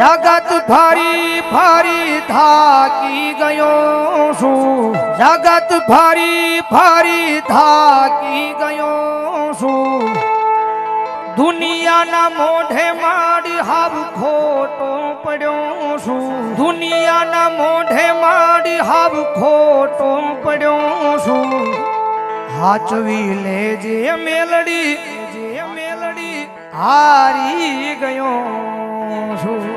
જગત ફરી ફરી થાકી ગયો છું. જગત ફરી ફરી થાકી ગયો છું. દુનિયાના મોઢે માડી હાવ ખોટો પડ્યો છું. દુનિયાના મોઢે માડી હાવ ખોટો પડ્યો છું. હાચવી લેજે મેલડી જે મેલડી, હારી ગયો છું.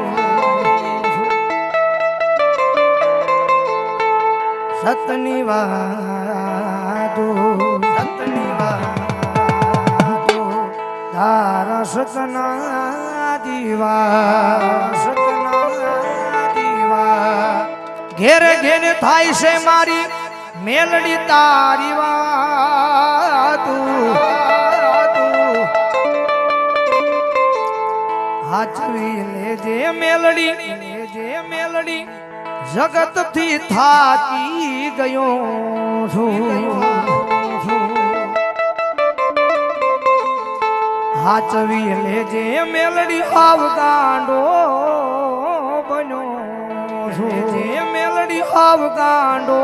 સતની વાતો. સતની વાતો. તારા સતના દીવા. સતના દીવા ઘેર ઘેર થાય છે મારી મેલડી તારી વાતું. હાચવી લેજે મેલડી લેજે મેલડી જગતથી થાકી ગયો હાચવી લેજે મેલડી હાવ બન્યો જે મેલડી હાવ ગાંડો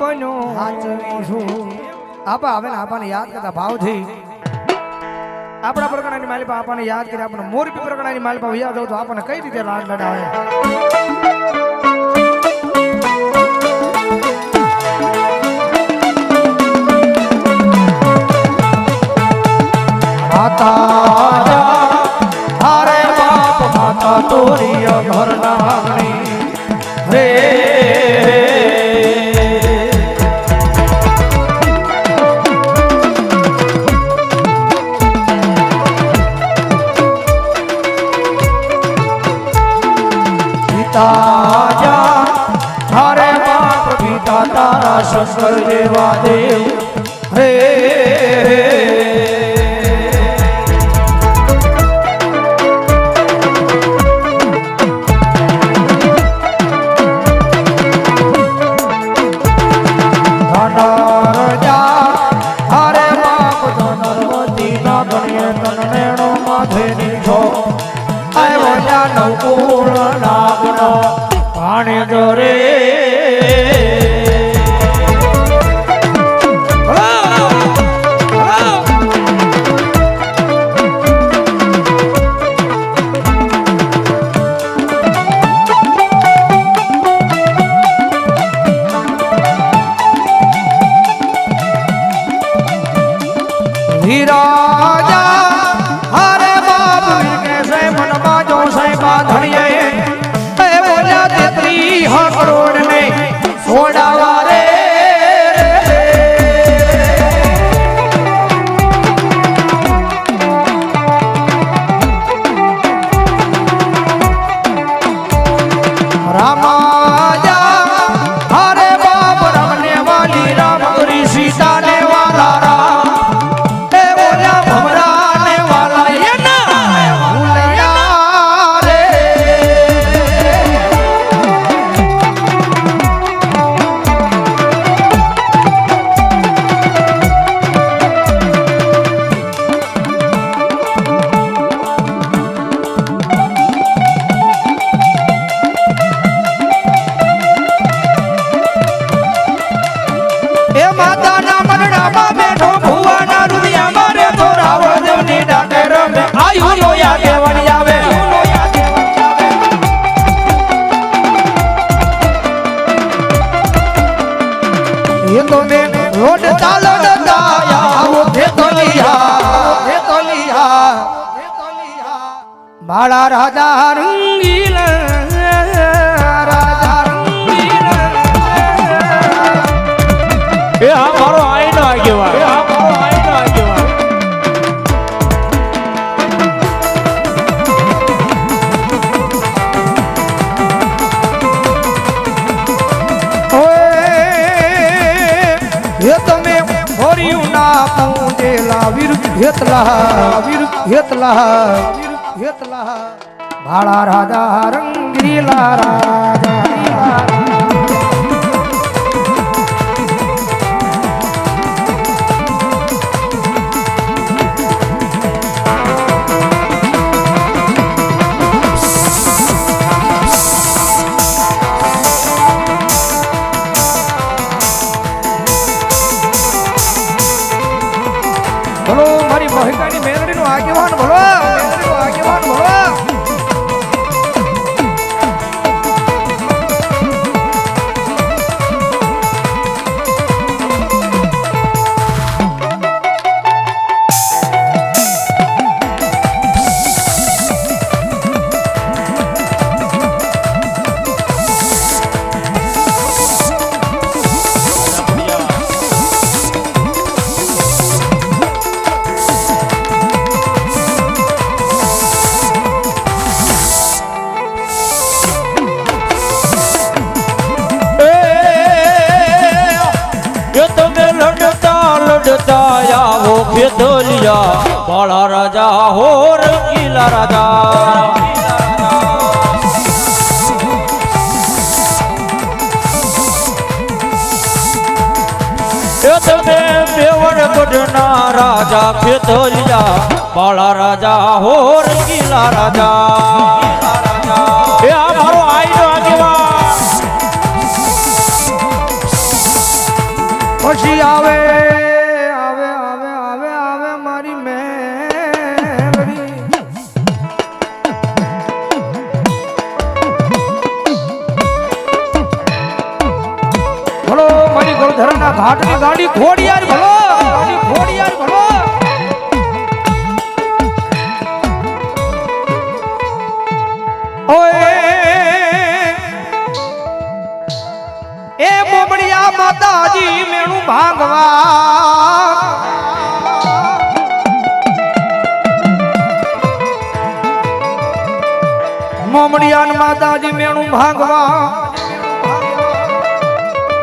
બન્યો હાચવી આપા હવે આપણને યાદ કરતા ભાવથી. આપણા પ્રગણાની માલિપા આપણને યાદ કરી આપણે મોરબી પ્રગણાની માલિપા યાદ આવતો આપણને કઈ રીતે લાડ લડાવે? તારા શંકર બાળા રાધા રંગીલ રાધા રંગીલ. એ આ મારો આઈનો આગેવાન. એ આ મારો આઈનો આગેવાન. હે તમે હોર્યું ના પૂજેલા વીર હેતલા વીર હેતલા હેતલા ભાળા રાજા રંગીલા રાજા, બાળા રાજા હો રંગીલા રાજા. તમે બેવડ ગઢના રાજા ખેતરિયા બાળા રાજા હો રંગીલા રાજા. ઘાટની ગાડી ઘોડિયાર ભલો. ગાડી ઘોડિયાર ભલો. ઓય. એ બોબડિયા માતાજી મેણું ભાંગવા. મોમડિયાન માતાજી મેણું ભાંગવા.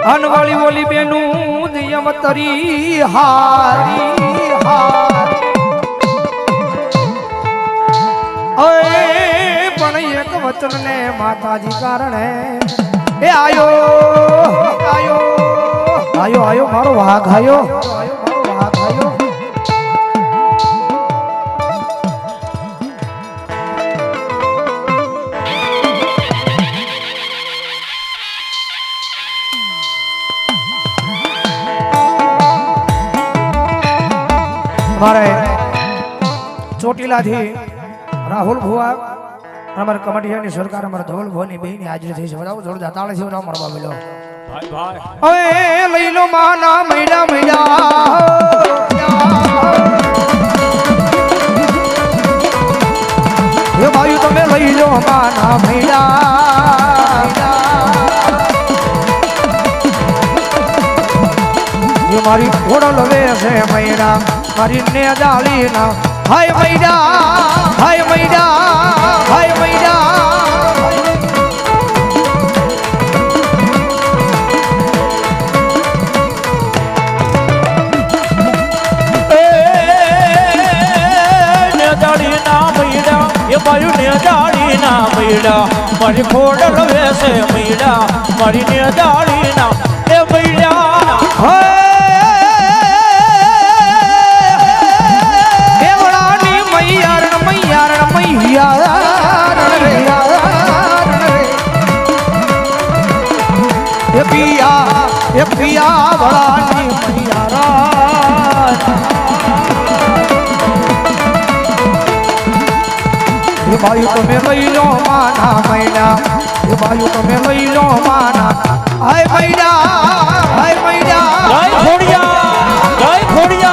અનવાળી ઓલી બેનું નિયમ તરી હારી, હાર. પણ એક વચન ને માતાજી કારણે એ આયો આયો આયો આયો, મારો વાઘ આયો. ચોટીલાથી રાહુલ ભુવા, અમારા કમટિયાની સરકાર, અમારા ધવલ ભુવાની બહેન હાજરી થઈ છે. બરાબર જોરદાર તાળે છે અમારા મળવા ભાઈ હવે લઈ માના મૈડા મૈડા. ભાઈ તમે લઈ માના મૈડા. મારી ઓળલ વે છે મૈડા. મારી ને જાળીના હાય મૈડા હાય મૈડા હાય મૈડા નેજાળી ના મારું નેજાળી ના મૈડા મારી. ખોડલ વેસે મૈડા મારી નેજાળી ના એ મૈડા દેવળાની એ પિયા એ પિયા વળાની મૈયારણ એ બાયુ તમે લઈ લો માના મૈના એ ભાઈ તમે લઈ લો માના હાય મૈના હાય મૈના જય ખોડિયા જય ખોડિયા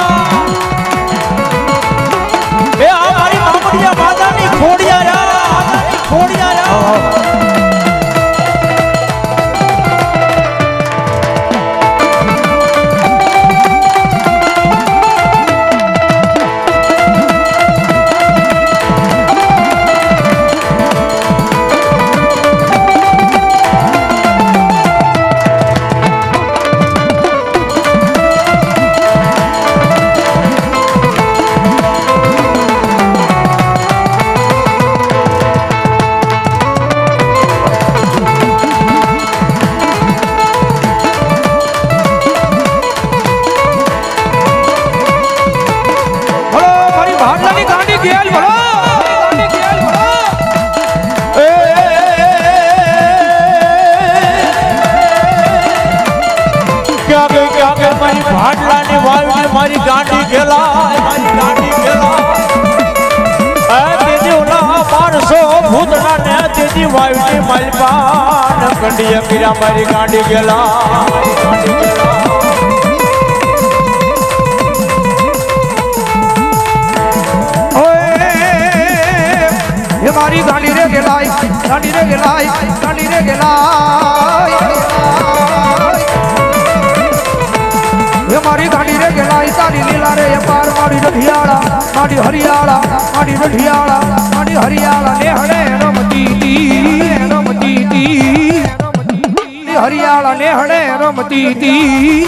વાવની મલપાન કંડિયા પીરા મારી ગાંડી ગેલા મારી ગાંડી રે ગેલાય, ગાંડી રે ગેલાય, ગાંડી રે ગેલાય. મારી ગાંડી રે ગેલાય તારી લીલા રે પાર મારી રઢિયાળા મારી હરિયાળા મારી રઢિયાળા મારી હરિયાળા. ને હણે રમતી રમતી હરિયાળા ને હણે રમતી